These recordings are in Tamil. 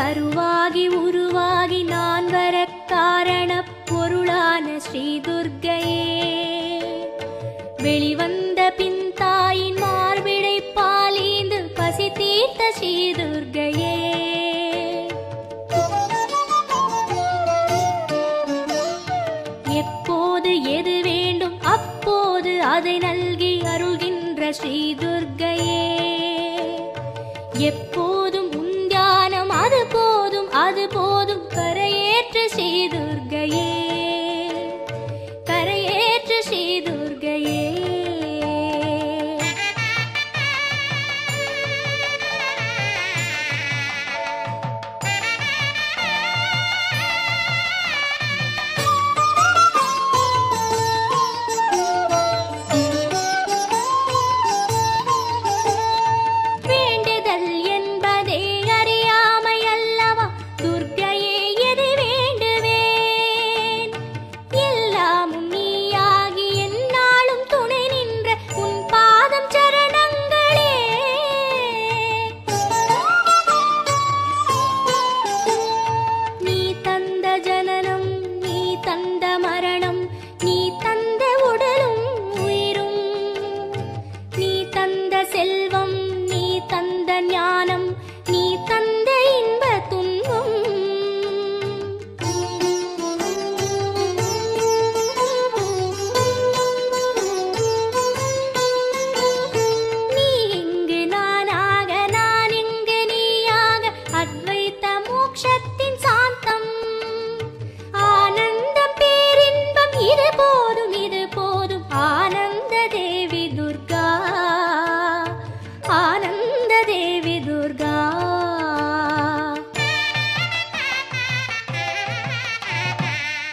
கருவாகி உருவாகி நான் வர காரண பொருளான ஸ்ரீ துர்கையே வெளிவந்த பின் தாயின் மார்பிடை பாலீந்து பசி தீர்த்த ஸ்ரீ துர்கையே எப்போது எது வேண்டும் அப்போது அதை நல்கி அருள்கின்ற ஸ்ரீ துர்கையே எப்போதும்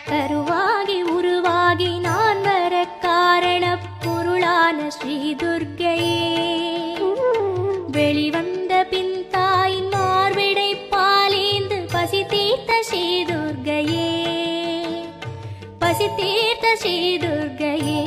கருவாகி உருவாகி நான் வர காரண பொருளான ஸ்ரீ துர்கையே வெளிவந்த பின் தாயின் மார்பிடை பாலேந்து பசி தீர்த்த ஸ்ரீ துர்கையே பசி தீர்த்த ஸ்ரீ துர்கையே